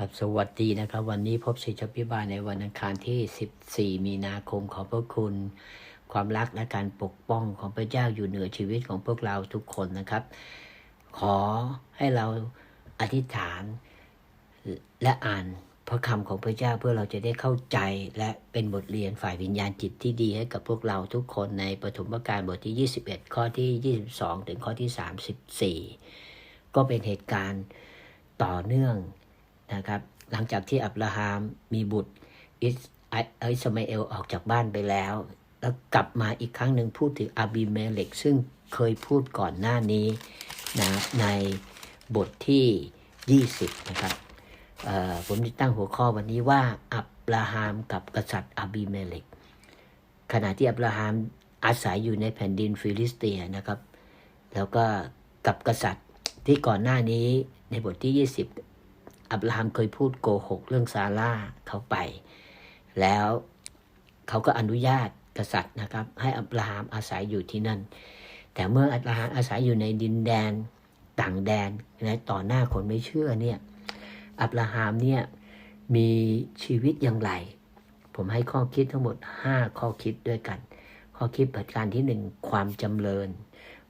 ครับสวัสดีนะครับ วันนี้พบศิษยพิบาลในวันอังคารที่ 14 มีนาคมขอบพระคุณ ความรักและการปกป้องของพระเจ้าอยู่เหนือชีวิตของพวกเราทุกคนนะครับ ขอให้เราอธิษฐานและอ่านพระคำของพระเจ้าเพื่อเราจะได้เข้าใจและเป็นบทเรียนฝ่ายวิญญาณจิตที่ดีให้กับพวกเราทุกคนในปฐมกาลบทที่ 21 ข้อที่ 22 ถึงข้อที่ 34 ก็เป็นเหตุการณ์ต่อเนื่อง นะครับ หลังจากที่อับราฮัมมีบุตรอิสอิสมาเอลออกจากบ้านไปแล้ว แล้วกลับมาอีกครั้งหนึ่งพูดถึงอาบิเมเลกซึ่งเคยพูดก่อนหน้านี้นะในบทที่ 20 นะครับผมจะตั้งหัวข้อวันนี้ว่าอับราฮัมกับกษัตริย์อาบิเมเลกขณะที่อับราฮัมอาศัยอยู่ในแผ่นดินฟิลิสเตียนะครับ แล้วก็กับกษัตริย์ที่ก่อนหน้านี้ในบทที่ 20 อับราฮัมเคยพูดโกหกเรื่องซาร่าเขาไป แล้วเขาก็อนุญาตกษัตริย์นะครับ ให้อับราฮัมอาศัยอยู่ที่นั่น แต่เมื่ออับราฮัมอาศัยอยู่ในดินแดนต่างแดนนะต่อหน้าคนไม่เชื่อเนี่ยอับราฮัมเนี่ยมีชีวิตอย่างไร ผมให้ข้อคิดทั้งหมด 5 ข้อคิดด้วยกัน ข้อคิดประการที่ 1 ความจำเริญ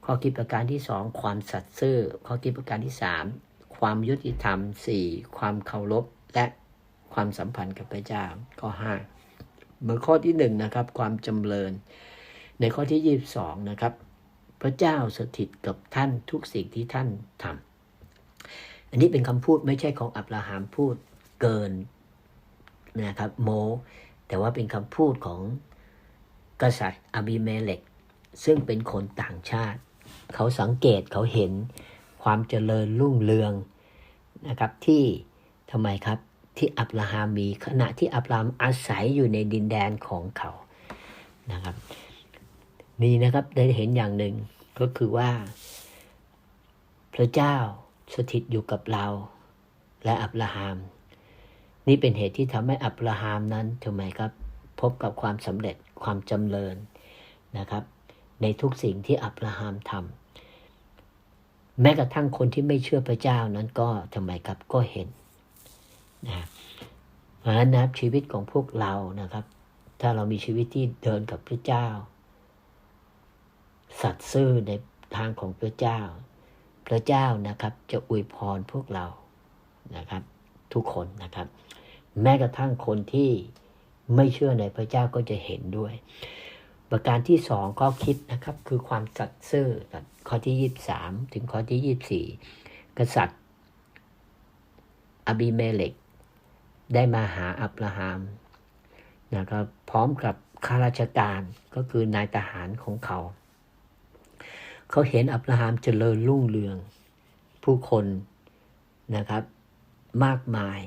ข้อคิดประการที่ 2 ความสัตย์ซื่อ ข้อคิดประการที่ 3 ความยุติธรรม 4 ความเคารพและความสัมพันธ์กับพระเจ้าข้อ5เหมือนข้อที่1นะครับความจำเริญ ในข้อที่ 22นะครับพระเจ้าสถิตกับท่านทุกสิ่งที่ท่านทำอันนี้เป็นคำพูดไม่ใช่ของอับราฮัมพูดเกินนะครับโม แต่ว่าเป็นคำพูดของกษัตริย์อบิเมเลกซึ่งเป็นคนต่างชาติ เขาสังเกตเขาเห็น ความเจริญรุ่งเรืองนะครับที่ทำไมครับที่อับราฮัมมีขณะที่อับราฮัมอาศัยอยู่ในดินแดนของเขานะครับ นี่นะครับได้เห็นอย่างหนึ่งก็คือว่า พระเจ้าสถิตอยู่กับเราและอับราฮัมนี่เป็นเหตุที่ทำให้อับราฮัมนั้นทำไมครับ พบกับความสำเร็จความจำเริญนะครับ ในทุกสิ่งที่อับราฮัมทำ แม้กระทั่งคนที่ไม่เชื่อพระเจ้านั้นก็ทำไมครับก็เห็นนะเพราะฉะนั้นนะครับชีวิตของพวกเรานะครับ ถ้าเรามีชีวิตที่เดินกับพระเจ้า สัตย์ซื่อในทางของพระเจ้า พระเจ้านะครับ จะอวยพรพวกเรานะครับ ทุกคนนะครับ แม้กระทั่งคนที่ไม่เชื่อในพระเจ้าก็จะเห็นด้วย ประการที่สองก็คิดนะครับคือความสัตย์ซื่อข้อที่ยี่สามถึงข้อที่ยี่สี่กษัตริย์อบิเมเลกได้มาหาอับราฮัมนะครับพร้อมกับข้าราชการก็คือนายทหารของเขา เขาเห็นอับราฮัมเจริญรุ่งเรือง ผู้คนนะครับ มากมาย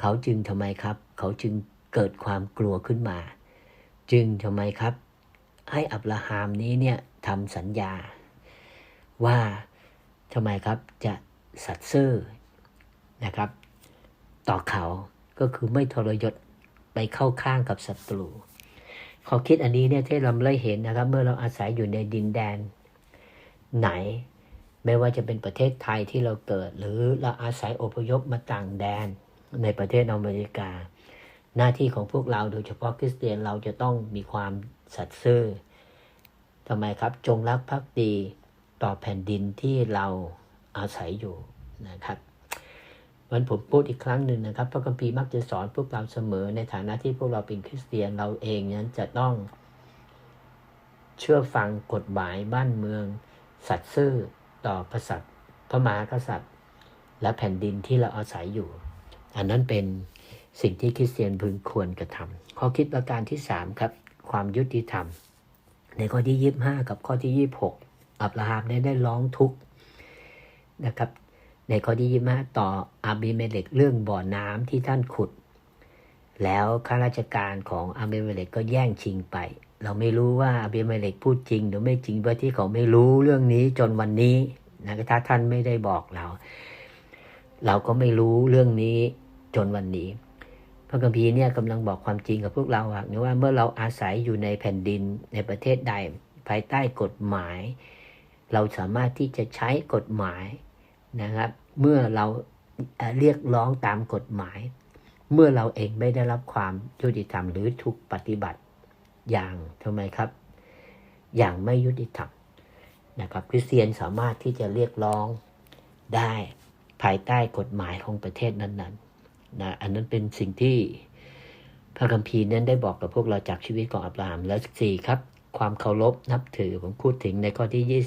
เขาจึงทำไมครับ เขาจึงเกิดความกลัวขึ้นมา จึงทำไมครับ ให้อับราฮัมนี้เนี่ยทำสัญญา ว่าทำไมครับจะสัตย์ซื่อนะครับ ต่อเขาก็คือไม่ทรยศไปเข้าข้างกับศัตรูเขาคิดอันนี้เนี่ยที่เราได้เห็นนะครับ เมื่อเราอาศัยอยู่ในดินแดน ไหน ไม่ว่าจะเป็นประเทศไทยที่เราเกิด หรือเราอาศัยอพยพมาต่างแดนในประเทศอเมริกา หน้าที่ของพวกเราโดยเฉพาะคริสเตียนเราจะต้องมีความสัตย์ซื่อทำไมครับจงรักภักดีต่อแผ่นดินที่เราอาศัยอยู่นะครับวันผมพูดอีกครั้งหนึ่งนะครับ พระคัมภีร์มักจะสอนพวกเราเสมอในฐานะที่พวกเราเป็นคริสเตียนเราเองนั้นจะต้อง เชื่อฟังกฎหมายบ้านเมือง สัตย์ซื่อต่อกษัตย์พระมหากษัตริย์ และแผ่นดินที่เราอาศัยอยู่ อันนั้นเป็น สิ่งที่คริสเตียนพึงควรกระทำข้อคิดประการที่สามครับ ความยุติธรรม ในข้อที่ยี่ห้ากับข้อที่ยี่หกอับราฮัมได้ได้ร้องทุกข์นะครับ ในข้อที่ยี่ห้าต่ออาบิเมเลกเรื่องบ่อน้ำที่ท่านขุด แล้วข้าราชการของอาบิเมเลกก็แย่งชิงไป เราไม่รู้ว่าอาบิเมเลกพูดจริงหรือไม่จริงเพราะที่เขาไม่รู้เรื่องนี้จนวันนี้นะถ้าท่านไม่ได้บอกเรา เราก็ไม่รู้เรื่องนี้จนวันนี้ พระคัมภีเนี่ยกำลังบอกความจริงกับพวกเราอะว่าเมื่อเราอาศัยอยู่ในแผ่นดินในประเทศใด ภายใต้กฎหมาย เราสามารถที่จะใช้กฎหมายนะครับ เมื่อเราเอ่อเรียกร้องตามกฎหมาย เมื่อเราเองไม่ได้รับความยุติธรรมหรือถูกปฏิบัติอย่างทำไมครับ อย่างไม่ยุติธรรมนะครับคริสเตียนสามารถที่จะเรียกร้องได้ภายใต้กฎหมายของประเทศนั้น ๆ นะอันนั้นเป็นสิ่งที่พระคัมภีร์นั้นได้บอกกับพวกเราจากชีวิตของอับราฮัมและสี่ครับ ความเคารพนับถือผมพูดถึงในข้อที่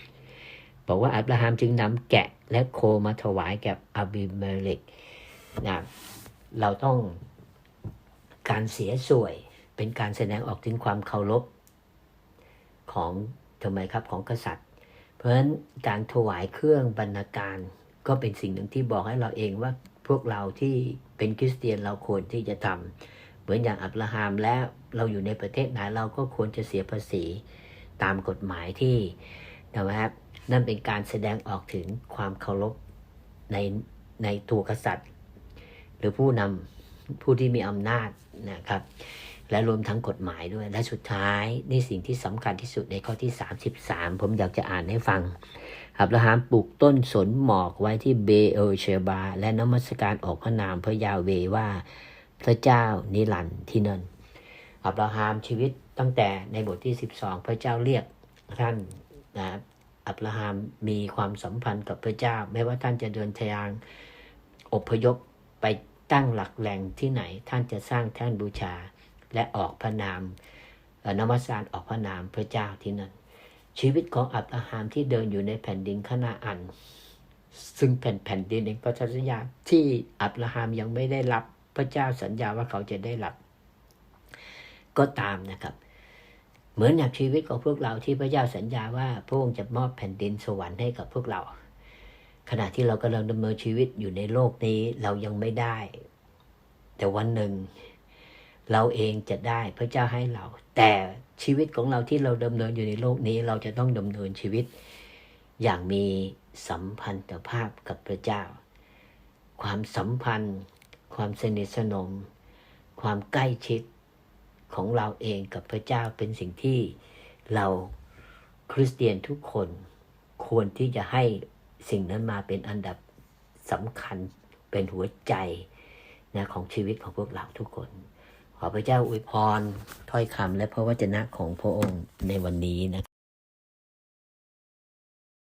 27 บอกว่าอับราฮัมจึงนำแกะและโคมาถวายแก่อาบิเมเลกนะเราต้องการเสียส่วยเป็นการแสดงออกถึงความเคารพของทำไมครับของกษัตริย์ เพราะฉะนั้นการถวายเครื่องบรรณาการก็เป็นสิ่งหนึ่งที่บอกให้เราเองว่า พวกเราที่เป็นคริสเตียนเราควรที่จะทำเหมือนอย่างอับราฮัมและเราอยู่ในประเทศไหนเราก็ควรจะเสียภาษีตามกฎหมายที่นะครับนั่นเป็นการแสดงออกถึงความเคารพในในตัวกษัตริย์ หรือผู้นำผู้ที่มีอำนาจนะครับ และรวมทั้งกฎหมายด้วยและสุดท้ายนี่สิ่งที่สำคัญที่สุดในข้อที่ 33 ผมอยากจะอ่านให้ฟัง อับราฮัมปลูกต้นสนหมอกไว้ที่เบเอลเชบา และนมัสการออกพระนามพระยาเวว่า พระเจ้านิรันดร์ที่นั่นอับราฮัมชีวิตตั้งแต่ในบทที่ 12 พระเจ้าเรียกท่านนะครับอับราฮัมมีความสัมพันธ์กับพระเจ้า ไม่ว่าท่านจะเดินทางอพยพไปตั้งหลักแหล่งที่ไหน ท่านจะสร้างแท่นบูชาและออกพระนามเอ่อนมัสการออกพระนามพระเจ้าที่นั่น ชีวิตของอับราฮัมที่เดินอยู่ในแผ่นดินคณาอัน ซึ่งเป็นแผ่นดินแห่งพันธสัญญาที่อับราฮัมยังไม่ได้รับพระเจ้าสัญญาว่าเขาจะได้รับ ก็ตามนะครับ เหมือนอย่างชีวิตของพวกเราที่พระเจ้าสัญญาว่าพระองค์จะมอบแผ่นดินสวรรค์ให้กับพวกเรา ขณะที่เรากำลังดำเนินชีวิตอยู่ในโลกนี้เรายังไม่ได้ แต่วันหนึ่ง เราเองจะได้พระเจ้าให้เรา แต่ชีวิตของเราที่เราดำเนินอยู่ในโลกนี้ เราจะต้องดำเนินชีวิต อย่างมีสัมพันธภาพกับพระเจ้า ความสัมพันธ์ ความสนิทสนม ความใกล้ชิดของเราเองกับพระเจ้าเป็นสิ่งที่เราคริสเตียนทุกคนควรที่จะให้สิ่งนั้นมาเป็นอันดับสำคัญเป็นหัวใจนะของชีวิตของพวกเราทุกคน ขอพระเจ้าอวยพรถ้อยคำและพระวจนะของพระองค์ในวันนี้นะ